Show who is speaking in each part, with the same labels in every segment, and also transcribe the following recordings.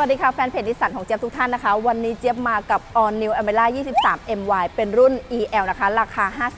Speaker 1: สวัสดีค่ะแฟนเพจนิสสันของเจี๊ยบทุกท่านนะคะ วันนี้เจี๊ยบมากับ All New a m e r a 23 MY เป็นรุ่น EL นะคะ ราคา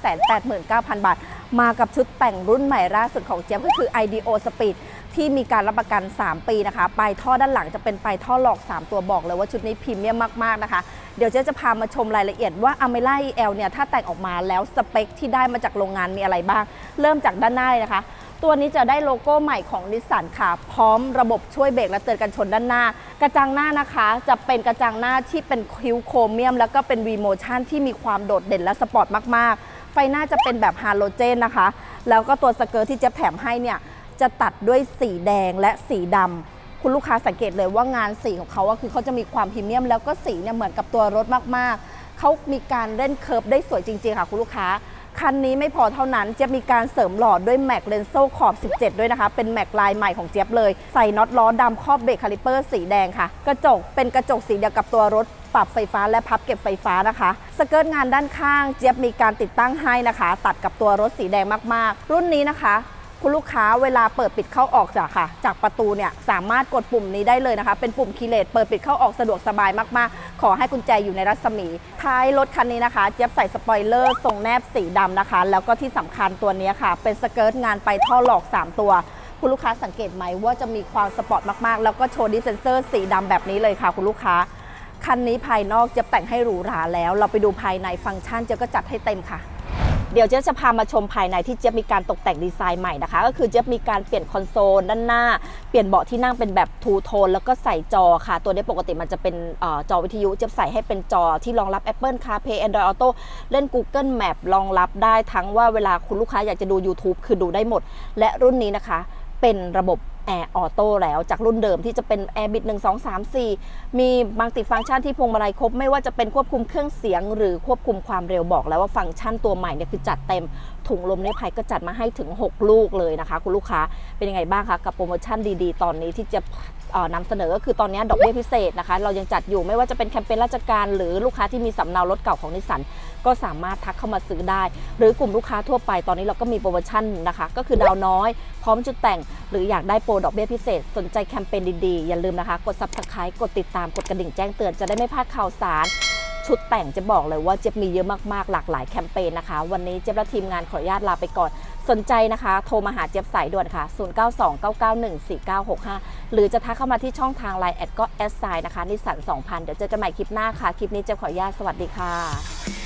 Speaker 1: 589,000 บาท มากับชุดแต่งรุ่นใหม่ล่าสุดของเจี๊ยบก็คือ IDO Speed ที่มีการรับประกัน 3 ปีนะคะ ปลายท่อด้านหลังจะเป็นปลายท่อหลอก 3 ตัวบอกเลยว่าชุดนี้พรีเมียมมาก ๆ นะคะ เดี๋ยวเจ๊จะพามาชมรายละเอียดว่า a m e r a EL เนี่ย ถ้าแต่งออกมาแล้วสเปคที่ได้มาจากโรงงานมีอะไรบ้าง เริ่มจากด้านหน้านะคะ ตัวนี้จะได้โลโก้ใหม่ของนิสสันค่ะ พร้อมระบบช่วยเบรกและเตือนกันชนด้านหน้า กระจังหน้านะคะ จะเป็นกระจังหน้าที่เป็นคิวโครเมียม แล้วก็เป็นวีโมชั่นที่มีความโดดเด่นและสปอร์ตมากๆ ไฟหน้าจะเป็นแบบฮาโลเจนนะคะ แล้วก็ตัวสเกิร์ตที่เจ๊แถมให้เนี่ยจะตัดด้วยสีแดงและสีดำคุณลูกค้าสังเกตเลยว่างานสีของเขาคือเขาจะมีความพรีเมียม แล้วก็สีเนี่ยเหมือนกับตัวรถมากๆเขามีการเล่นเคิร์ฟได้สวยจริงๆค่ะคุณลูกค้า คันนี้ไม่พอเท่านั้นเจี๊ยบมีการเสริมหลอดด้วยแม็กเลนโซ่ขอบ 17 ด้วยนะคะ เป็นแม็กลายใหม่ของเจี๊ยบเลย ใส่น็อตล้อดำครอบเบรกคาลิเปอร์สีแดงค่ะ กระจกเป็นกระจกสีเดียวกับตัวรถปรับไฟฟ้าและพับเก็บไฟฟ้านะคะ สเกิร์ตงานด้านข้าง เจี๊ยบมีการติดตั้งให้นะคะ ตัดกับตัวรถสีแดงมากๆ รุ่นนี้นะคะ คุณลูกค้าเวลาเปิดปิดเข้าออกจากค่ะ จากประตูเนี่ยสามารถกดปุ่มนี้ได้เลยนะคะ เป็นปุ่มคีย์เลสเปิดปิดเข้าออกสะดวกสบายมากๆ ขอให้กุญแจอยู่ในรัศมี ท้ายรถคันนี้นะคะเจี๊ยบใส่สปอยเลอร์ทรงแนบสีดำนะคะ แล้วก็ที่สำคัญตัวนี้ค่ะ เป็นสเกิร์ตงานไปท่อหลอก 3 ตัวคุณลูกค้าสังเกตไหมว่าจะมีความสปอร์ตมากๆ แล้วก็โชว์ดิเซนเซอร์สีดำแบบนี้เลยค่ะ คุณลูกค้า คันนี้ภายนอกจะแต่งให้หรูหราแล้ว เราไปดูภายในฟังก์ชันเจ๊ก็จัดให้เต็มค่ะ เดี๋ยวเจ๊จะพามาชมภายในที่เจ๊มีการตกแต่งดีไซน์ใหม่นะคะ ก็คือเจ๊มีการเปลี่ยนคอนโซลด้านหน้า เปลี่ยนเบาะที่นั่งเป็นแบบทูโทนแล้วก็ใส่จอค่ะ ตัวนี้ปกติมันจะเป็นอจอวิทยุเจ๊ใส่ให้เป็นจอที่รองรับ Apple CarPlay Android Auto เล่น Google Map รองรับได้ทั้งว่าเวลาคุณลูกค้าอยากจะดู YouTube คือดูได้หมด และรุ่นนี้นะคะเป็นระบบ แอร์ออโต้แล้วจากรุ่นเดิมที่จะเป็น Air Bit 1 2 3 4 มีมัลติฟังก์ชันที่พวงมาลัยครบ ไม่ว่าจะเป็นควบคุมเครื่องเสียง หรือควบคุมความเร็วบอกแล้วว่าฟังก์ชันตัวใหม่เนี่ยคือจัดเต็มถุงลมนิรภัยก็จัดมาให้ถึง 6 ลูกเลยนะคะ คุณลูกค้าเป็นยังไงบ้างคะกับโปรโมชั่นดีๆ ตอนนี้ที่จะนำเสนอก็คือตอนนี้ดอกเบี้ยพิเศษนะคะ เรายังจัดอยู่ไม่ว่าจะเป็นแคมเปญราชการ หรือลูกค้าที่มีสำเนารถเก่าของนิสสัน ก็สามารถทักเข้ามาซื้อได้ หรือกลุ่มลูกค้าทั่วไปตอนนี้เราก็มีโปรโมชั่นนะคะ ก็คือดาวน้อย พร้อมจุดแต่ง หรืออยากได้โปรดอกเบี้ยพิเศษ สนใจแคมเปญดีๆ อย่าลืมนะคะ กด subscribe กดติดตามกดกระดิ่งแจ้งเตือนจะได้ไม่พลาดข่าวสารชุดแต่งจะบอกเลยว่าเจ็บมีเยอะมากๆ หลากหลายแคมเปญนะคะ วันนี้เจ็บและทีมงานขออนุญาตลาไปก่อน สนใจนะคะ โทรมาหาเจ็บสายด่วนค่ะ 0929914965 หรือจะทักเข้ามาที่ช่องทาง Line แอดก็แอดไซน์นะคะนิสสัน2000 เดี๋ยวเจอกันใหม่คลิปหน้าค่ะ คลิปนี้เจ็บขออนุญาตสวัสดีค่ะ